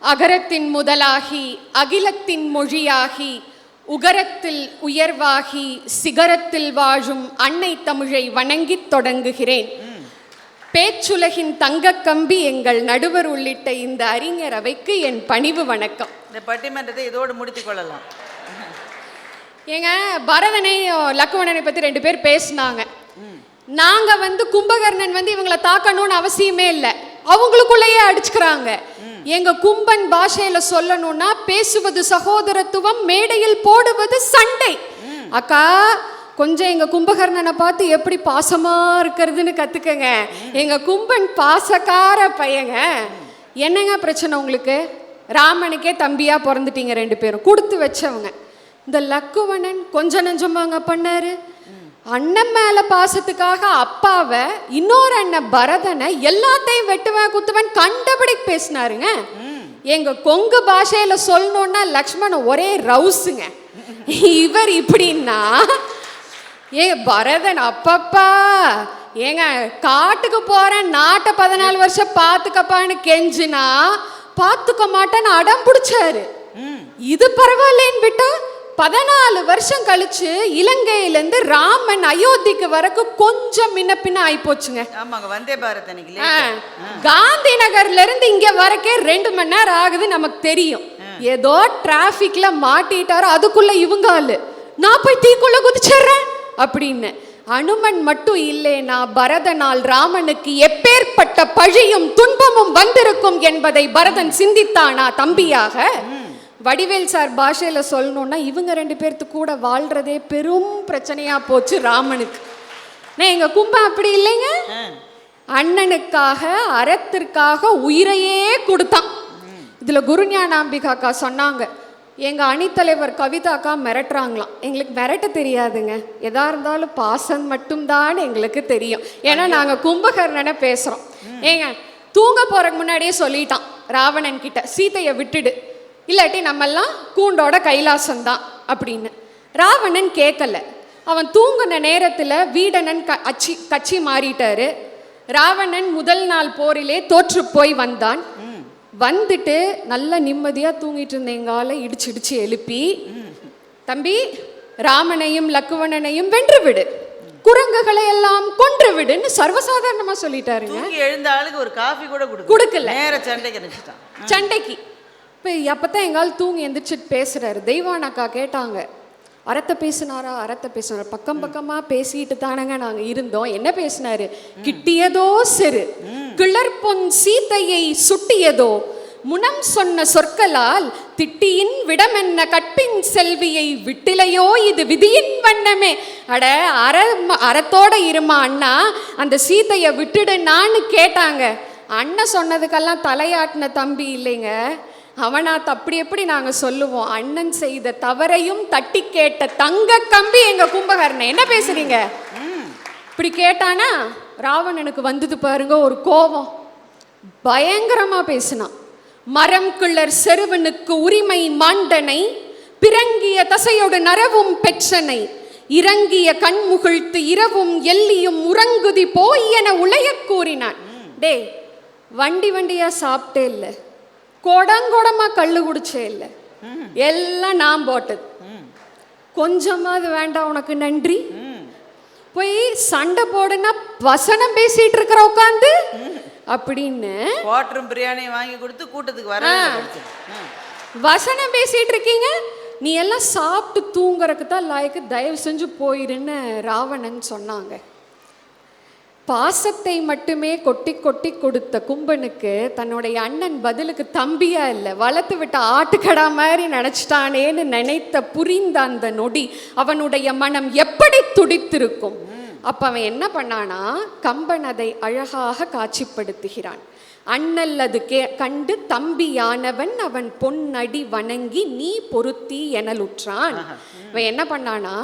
அகரத்தின் முதலாகி அகிலத்தின் மொழியாகி உகரத்தில் உயர்வாகி சிகரத்தில் வாழும் அன்னை தமிழை வணங்கித் தொடங்குகிறேன். பேச்சுலகின் தங்கக் கம்பி எங்கள் நடுவர் உள்ளிட்ட இந்த அறிஞர் அவைக்கு என் பணிவு வணக்கம். இந்த பட்டிமன்றத்தை இதோடு முடித்துக் கொள்ளலாம். ஏங்க பரதனை லக்குவணனை பத்தி ரெண்டு பேர் பேசினாங்க. நாங்க வந்து கும்பகர்ணன் வந்து இவங்கள தாக்கணும்னு அவசியமே இல்லை. அவங்களுக்குள்ளேயே அடிச்சுக்கிறாங்க. எங்க கும்பன் பாஷையில சொல்லணும்னா பேசுவது சகோதரத்துவம் மேடையில் போடுவது சண்டை. அக்கா கொஞ்சம் எங்க கும்பகர்ணனை பார்த்து எப்படி பாசமா இருக்கிறதுன்னு கத்துக்கங்க. எங்க கும்பன் பாசக்கார பையங்க. என்னங்க பிரச்சனை உங்களுக்கு? ராமனுக்கே தம்பியா பிறந்துட்டீங்க ரெண்டு பேரும். கொடுத்து வச்சவங்க. இந்த லக்குவணன் கொஞ்சம் நெஞ்சமாங்க பண்ணாரு. அண்ணன் மேல பாசத்துக்காக அப்பாவை இன்னொரு அண்ணன் பரதனை எல்லாத்தையும் வெட்டுவன் குத்துவன் கண்டபடி பேசினாருங்க. எங்க கொங்கு பாஷையில சொல்லணும்னா லக்ஷ்மணன் ஒரே ரவுஸுங்க இவர் இப்படின்னா ஏ பரதன் அப்பப்பா ஏங்க காட்டுக்கு போறேன் நாட்டை பதினாலு வருஷம் பார்த்துக்கப்பான்னு கெஞ்சினா பார்த்துக்க மாட்டேன்னு அடம் பிடிச்சாரு. இது பரவாயில்லைன்னு விட்டா பதினாலு வருஷம் கழிச்சு இலங்கையிலேருந்து ராமன் அயோத்திக்கு வரக்கு கொஞ்சம் முன்ன பின்ன ஆயிப்போச்சுங்க ஆமாங்க வந்தே பாரத் அன்னைக்கு. காந்தி நகர்ல இருந்து இங்க வரக்கே ரெண்டு மணி நேரம் ஆகுது நமக்கு தெரியும். ஏதோ டிராபிக்ல மாட்டிட்டாரோ அதுக்குள்ள இவங்க ஆளு. நான் போய் தீக்குள்ள குதிச்சிடுறேன் அப்படின்னு. அனுமன் மட்டும் இல்லைனா பரதனால் ராமனுக்கு எப்பேற்பட்ட பழியும் துன்பமும் வந்திருக்கும் என்பதை பரதன் சிந்தித்தானா தம்பியாக? வடிவேல் சார் பாஷையில சொல்லணும்னா இவங்க ரெண்டு பேர்த்து கூட வாழ்றதே பெரும் பிரச்சனையா போச்சு ராமனுக்கு. நான் எங்க கும்பம் அப்படி இல்லைங்க. அண்ணனுக்காக அறத்திற்காக உயிரையே கொடுத்தான். இதுல குருஞானாம்பிகா அக்கா சொன்னாங்க எங்க அணித்தலைவர் கவிதாக்கா மிரட்டுறாங்களாம். எங்களுக்கு மிரட்ட தெரியாதுங்க. எதா இருந்தாலும் பாசம் மட்டும்தான் எங்களுக்கு தெரியும். ஏன்னா நாங்க கும்பகர்ணனை பேசுறோம். ஏங்க தூங்க போறதுக்கு முன்னாடியே சொல்லிட்டான் ராவணன் கிட்ட சீதையை விட்டுடு. இல்லாட்டி நம்மெல்லாம் கூண்டோட கைலாசம் தான் அப்படின்னு. ராவணன் கேட்கல அவன் தூங்குன நேரத்துல வீடனன் க அச்சி கட்சி மாறிட்டாரு. ராவணன் முதல் நாள் போரிலே தோற்று போய் வந்தான். வந்துட்டு நல்ல நிம்மதியா தூங்கிட்டு இருந்த எங்கால இடிச்சு இடிச்சு எழுப்பி தம்பி ராமனையும் லக்குவணனையும் வென்று விடு. குரங்குகளை எல்லாம் கொன்று விடுன்னு சர்வசாதாரணமா சொல்லிட்டாருங்க. எழுந்த ஆளுக்கு ஒரு காஃபி கூட கொடுக்கல. சண்டைக்கு சண்டைக்கு. இப்போ அப்பதான் எங்கால் தூங்கி எந்திரிச்சிட்டு பேசுறாரு. தெய்வானக்கா கேட்டாங்க. அறத்தை பேசினாரா? அறத்தை பேசினாரா? பக்கம் பக்கமா பேசிட்டு தானங்க நாங்க இருந்தோம். என்ன பேசினாரு? கிட்டியதோ செரு. கிளர்பொன் சீதையை சுட்டியதோ? முனம் சொன்ன சொற்களால் திட்டியின் விடமென்ன கற்பின் செல்வியை விட்டிலையோ? இது விதியின் வண்ணமே. அட அற அறத்தோட இருமா அண்ணா? அந்த சீதையை விட்டுடுனான்னு கேட்டாங்க. அண்ணன் சொன்னதுக்கெல்லாம் தலையாட்டின தம்பி இல்லைங்க. அவனாத் அப்படி எப்படி நாங்கள் சொல்லுவோம்? அண்ணன் செய்த தவறையும் தட்டி கேட்ட தங்க கம்பி எங்க கும்பகர்ணன். என்ன பேசுறீங்க? இப்படி கேட்டானா ராவணனுக்கு வந்தது பாருங்க ஒரு கோபம் பயங்கரமா பேசினான். மரம் கிளர் செருவனுக்கு உரிமை மாண்டனை பிறங்கிய தசையோடு நரவும் பெற்றனை. இறங்கிய கண்முகிழ்த்து இரவும் எல்லியும் உறங்குதி போய் என உளையக் கூறினான். டேய் வண்டி வண்டியா சாப்பிட்டே இல்லை? கொடங்கொடமா கள்ளு குடிச்சே இல்லை. எல்லாம் நான் போட்டது. கொஞ்சமாவது வேண்டாம் உனக்கு நன்றி. போய் சண்டை போடுனா வசனம் பேசிட்டு இருக்கிற உட்காந்து அப்படின்னு குவாட்டரும் பிரியாணியும் வாங்கி கொடுத்து கூட்டத்துக்கு வர வசனம் பேசிட்டு இருக்கீங்க. நீ எல்லாம் சாப்பிட்டு தூங்குறதுக்கு தான் லாய்க்கு தயவு செஞ்சு போயிருன்னு ராவணன் சொன்னாங்க. பாசத்தை மட்டுமே கொட்டி கொட்டி கொடுத்த கும்பனுக்கு தன்னுடைய அண்ணன் பதிலுக்கு தம்பியா இல்லை வளர்த்து விட்ட ஆட்டுக்கடா மாதிரி நினைச்சிட்டானேன்னு நினைத்த புரிந்த அந்த நொடி அவனுடைய மனம் எப்படி துடித்திருக்கும்? அப்ப அவன் என்ன பண்ணானா கம்பன் அதை அழகாக காட்சிப்படுத்துகிறான். அண்ணல் அது கே கண்டு தம்பியானவன் அவன் பொன்னடி வணங்கி நீ பொருத்தி எனலுற்றான். அவன் என்ன பண்ணானா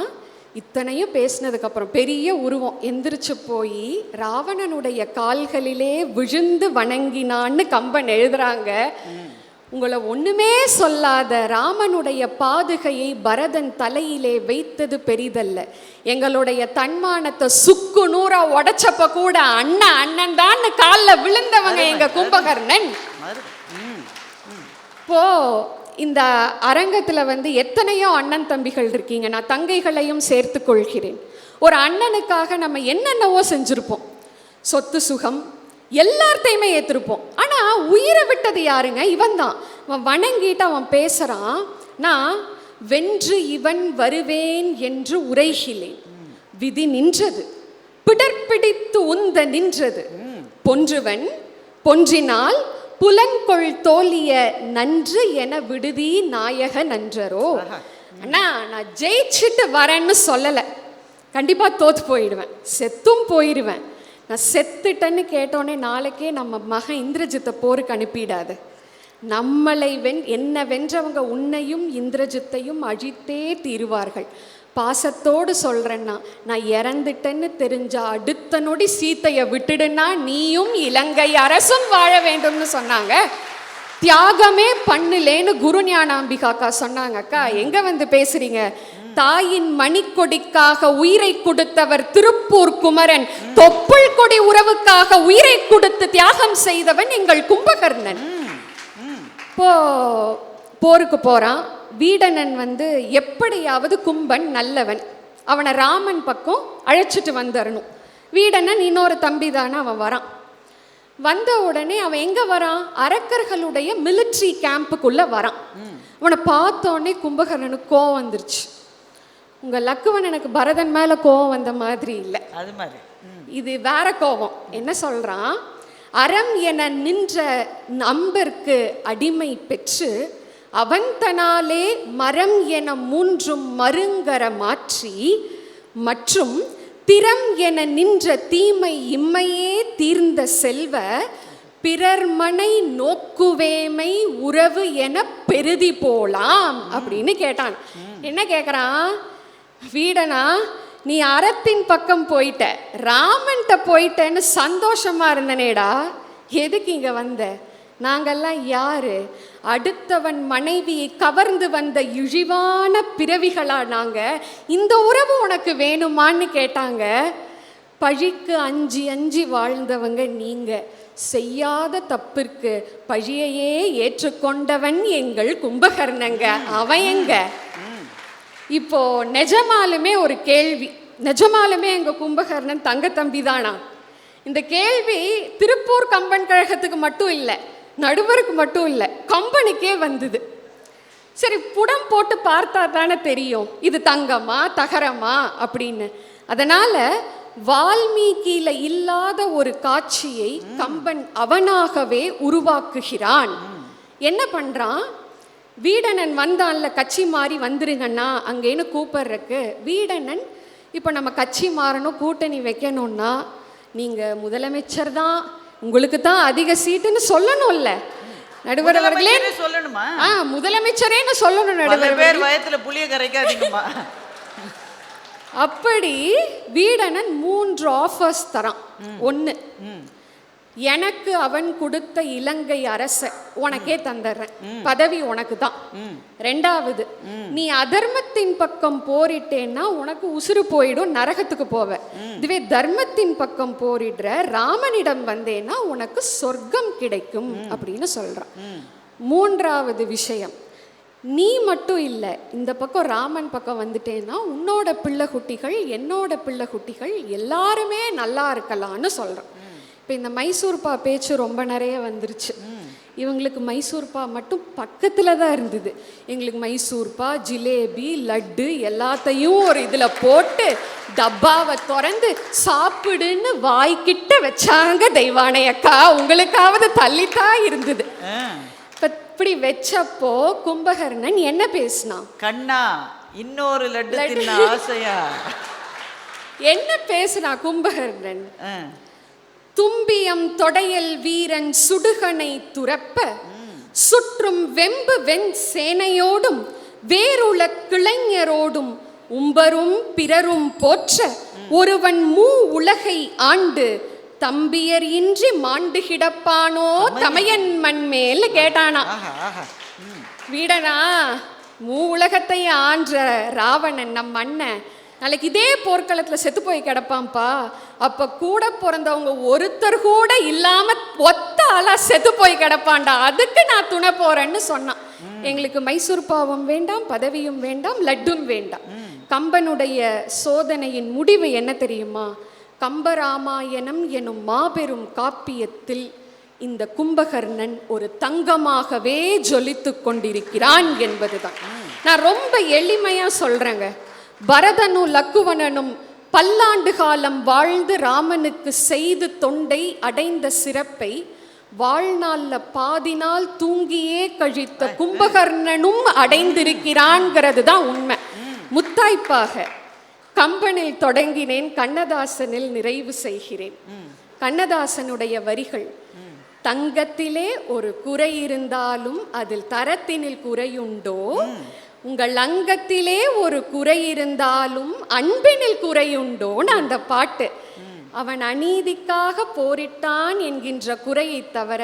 இத்தனையும் பேசினதுக்கு அப்புறம் பெரிய உருவம். எந்திரிச்சு போய் ராவணனுடைய கால்களிலே விழுந்து வணங்கினான்னு கம்பன் எழுதுறாங்க. உங்களை ஒண்ணுமே சொல்லாத ராமனுடைய பாதுகையை பரதன் தலையிலே வைத்தது பெரிதல்ல. எங்களுடைய தன்மானத்தை சுக்கு நூறா உடைச்சப்ப கூட அண்ணன் அண்ணன் தான் காலில் விழுந்தவங்க எங்க கும்பகர்ணன். இப்போ இந்த அரங்கத்தில் வந்து எத்தனையோ அண்ணன் தம்பிகள் இருக்கீங்க. நான் தங்கைகளையும் சேர்த்து கொள்கிறேன் ஒரு அண்ணனுக்காக நம்ம என்னென்னவோ செஞ்சுருப்போம். சொத்து சுகம் எல்லாத்தையுமே ஏற்றிருப்போம் ஆனால் உயிரை விட்டது யாருங்க? இவன் தான் அவன் வணங்கிட்டு அவன் பேசுகிறான் நான் வென்று இவன் வருவேன் என்று உரைகிலேன் விதி நின்றது. பிடர்பிடித்து உந்த நின்றது. பொன்றுவன் பொன்றினால் புலன்கொள் தோலிய நன்று என விடுதி நாயக நன்றரோ. அண்ணா நான் ஜெயிச்சுட்டு வரேன்னு சொல்லலை. கண்டிப்பாக தோத்து போயிடுவேன். செத்தும் போயிடுவேன். நான் செத்துட்டேன்னு கேட்டோன்னே நாளைக்கே நம்ம மகன் இந்திரஜித்தை போருக்கு அனுப்பிடாது. நம்மளை வென் என்ன வென்றவங்க உன்னையும் இந்திரஜித்தையும் அழித்தே தீருவார்கள். பாசத்தோடு சொல்கிறேன்னா நான் இறந்துட்டேன்னு தெரிஞ்சா அடுத்த நொடி சீத்தையை விட்டுடுனா நீயும் இலங்கை அரசும் வாழ வேண்டும்னு சொன்னாங்க. தியாகமே பண்ணுலேன்னு குரு ஞானாம்பிகாக்கா சொன்னாங்க அக்கா எங்க வந்து பேசுறீங்க? தாயின் மணிக்கொடிக்காக உயிரை கொடுத்தவர் திருப்பூர் குமரன். தொப்புள் கொடி உறவுக்காக உயிரை கொடுத்து தியாகம் செய்தவன் எங்கள் கும்பகர்ணன். இப்போ போருக்கு போறான். வீடணன் வந்து எப்படியாவது கும்பன் நல்லவன். அவனை ராமன் பக்கம் அழைச்சிட்டு வந்துடணும் வீடணன் இன்னொரு தம்பி தானே அவன் வரான். வந்த உடனே அவன் எங்க வரான்? அரக்கர்களுடைய மிலிட்ரி கேம்புக்குள்ள வரான். அவனை பார்த்தோன்னே கும்பகர்ணனுக்கு கோவம் வந்துருச்சு. உங்க லக்குவன் எனக்கு பரதன் மேல கோவம் வந்த மாதிரி இல்லை. அது மாதிரி. இது வேற கோபம் என்ன சொல்றான்? அறம் என நின்ற நம்பர்க்கு அடிமை பெற்று அவன்தனாலே மரம் என மூன்றும் மருங்கர மாற்றி மற்றும் பிறம் என நின்ற தீமை இம்மையே தீர்ந்த செல்வ பிறர்மனை நோக்குவேமை உறவு என பெருதி போலாம் அப்படின்னு கேட்டான். என்ன கேட்குறான் வீடனா நீ அறத்தின் பக்கம் போயிட்ட ராமன்கிட்ட போயிட்டேன்னு சந்தோஷமா இருந்தனேடா எதுக்கு இங்கே வந்த? நாங்கள்லாம் யாரு? அடுத்தவன் மனைவியை கவர்ந்து வந்த இழிவான பிறவிகளா நாங்க? இந்த உறவு உனக்கு வேணுமான்னு கேட்டாங்க. பழிக்கு அஞ்சு அஞ்சு வாழ்ந்தவங்க நீங்க. செய்யாத தப்பிற்கு பழியையே ஏற்றுக்கொண்டவன் எங்கள் கும்பகர்ணங்க. அவன் எங்க? இப்போ நிஜமாலுமே ஒரு கேள்வி. நிஜமாலுமே எங்க கும்பகர்ணன் தங்க தம்பி தானா இந்த கேள்வி திருப்பூர் கம்பன் கழகத்துக்கு மட்டும் இல்லை. நடுவருக்கு மட்டும் இல்லை கம்பனுக்கே வந்தது. சரி புடம் போட்டு பார்த்தா தானே தெரியும் இது தங்கமா தகரமா அப்படின்னு. அதனால வால்மீகியில இல்லாத ஒரு காட்சியை கம்பன் அவனாகவே உருவாக்குகிறான். என்ன பண்றான்? வீடணன் வந்தான்ல கட்சி மாறி வந்துருங்கண்ணா அங்கேன்னு கூப்பிடுறக்கு வீடணன் இப்போ நம்ம கட்சி மாறணும் கூட்டணி வைக்கணும்னா நீங்கள் முதலமைச்சர் தான் உங்களுக்கு தான் அதிக சீட்டுன்னு சொல்லணும்ல. நடுவர் அவர்களே. சொல்லணுமா? ஆ முதலமைச்சரேன்னு சொல்லணும் நடுவர் பேர் வயத்துல புளிய கரைக்காதீங்கம்மா. அப்படி வீடணன் மூன்று ஆஃபர்ஸ் தரான். ஒன்று எனக்கு அவன் கொடுத்த இலங்கை அரச உனக்கே தந்துடுறேன். பதவி உனக்கு தான் ரெண்டாவது நீ அதர்மத்தின் பக்கம் போரிட்டேன்னா உனக்கு உசுறு போயிடும் நரகத்துக்கு போவ. இதுவே தர்மத்தின் பக்கம் போரிடுற ராமனிடம் வந்தேன்னா உனக்கு சொர்க்கம் கிடைக்கும் அப்படின்னு சொல்றான். மூன்றாவது விஷயம் நீ மட்டும் இல்லை இந்த பக்கம் ராமன் பக்கம் வந்துட்டேன்னா உன்னோட பிள்ளை குட்டிகள் என்னோட பிள்ளை குட்டிகள் எல்லாருமே நல்லா இருக்கலாம்னு சொல்கிறான் இப்போ இந்த மைசூர்பா பேச்சு ரொம்ப நிறைய வந்துருச்சு. இவங்களுக்கு மைசூர்பா மட்டும் பக்கத்தில் தான் இருந்தது. எங்களுக்கு மைசூர்பா ஜிலேபி லட்டு எல்லாத்தையும் ஒரு இதில் போட்டு டப்பாவை திறந்து சாப்பிடுன்னு வாய்க்கிட்ட வச்சாங்க தெய்வானை அக்கா. உங்களுக்காவது தள்ளித்தான் இருந்தது. இப்ப இப்படி வச்சப்போ கும்பகர்ணன் என்ன பேசினான் கண்ணா இன்னொரு லட்டு ஆசையா? என்ன பேசினா கும்பகர்ணன். தும்பியம் தொடையல் வீரன் சுடுகனை துரப்ப சுற்றும் வெம்பு வெண் சேனையோடும் வேறுள கிளைஞரோடும் உம்பரும் பிறரும் போற்ற ஒருவன் மூ உலகை ஆண்டு தம்பியர் இன்றி மாண்டு கிடப்பானோ தமையன். மண் மேல் கேட்டானா. வீடனா மூ உலகத்தை ஆன்ற ராவணன் நம் அண்ணன் நாளைக்கு இதே போர்க்களத்துல செத்து போய் கிடப்பான்ப்பா. அப்ப கூட பிறந்தவங்க ஒருத்தர் கூட இல்லாம ஒத்த ஆளா செத்து போய் கிடப்பான்டா. அதுக்கு நான் துணை போறேன்னு சொன்னான். எங்களுக்கு மைசூர் பாவம் வேண்டாம் பதவியும் வேண்டாம் லட்டும் வேண்டாம். கம்பனுடைய சோதனையின் முடிவு என்ன தெரியுமா? கம்பராமாயணம் எனும் மாபெரும் காப்பியத்தில் இந்த கும்பகர்ணன் ஒரு தங்கமாகவே ஜொலித்துக் கொண்டிருக்கிறான் என்பதுதான். நான் ரொம்ப எளிமையா சொல்றேங்க. பரதனும் லக்குவனனும் பல்லாண்டு காலம் வாழ்ந்து ராமனுக்கு செய்து தொண்டை அடைந்த சிறப்பை வாழ்நாள்ல பாதி நாள் தூங்கியே கழித்த கும்பகர்ணனும் அடைந்திருக்கிறான்ங்கிறது தான் உண்மை முத்தாய்ப்பாக கம்பனில் தொடங்கினேன் கண்ணதாசனில் நிறைவு செய்கிறேன். கண்ணதாசனுடைய வரிகள் தங்கத்திலே ஒரு குறை இருந்தாலும் அதில் தரத்தினில் குறையுண்டோ? உங்கள் அங்கத்திலே ஒரு குறை இருந்தாலும் அன்பினில் குறையுண்டோன்னு அந்த பாட்டு. அவன் அநீதிக்காக போரிட்டான் என்கின்ற குறையை தவிர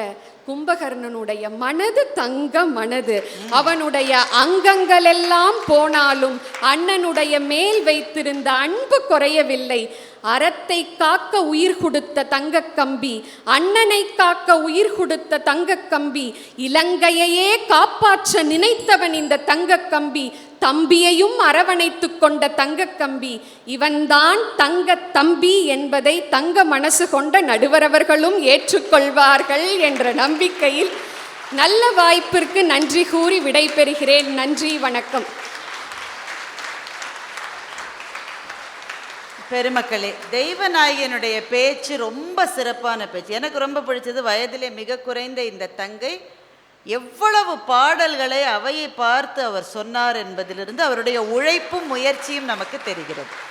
கும்பகர்ணனுடைய மனது தங்க மனது. அவனுடைய அங்கங்களெல்லாம் போனாலும் அண்ணனுடைய மேல் வைத்திருந்த அன்பு குறையவில்லை. அறத்தை காக்க உயிர் கொடுத்த தங்க கம்பி அண்ணனை காக்க உயிர் கொடுத்த தங்கக் கம்பி இலங்கையையே காப்பாற்ற நினைத்தவன் இந்த தங்க கம்பி தம்பியையும் அரவணைத்துக் கொண்ட தங்க கம்பி. இவன்தான் தங்க தம்பி என்பதை தங்க மனசு கொண்ட நடுவரவர்களும் ஏற்றுக்கொள்வார்கள் என்ற நம்பிக்கையில் நல்ல வாய்ப்பிற்கு நன்றி கூறி விடைபெறுகிறேன். நன்றி வணக்கம். பெருமக்களே தெய்வநாயகனுடைய பேச்சு ரொம்ப சிறப்பான பேச்சு. எனக்கு ரொம்ப பிடிச்சது வயதிலே மிக குறைந்த இந்த தங்கை எவ்வளவு பாடல்களை அவையை பார்த்து அவர் சொன்னார் என்பதிலிருந்து அவருடைய உழைப்பும் முயற்சியும் நமக்கு தெரிகிறது.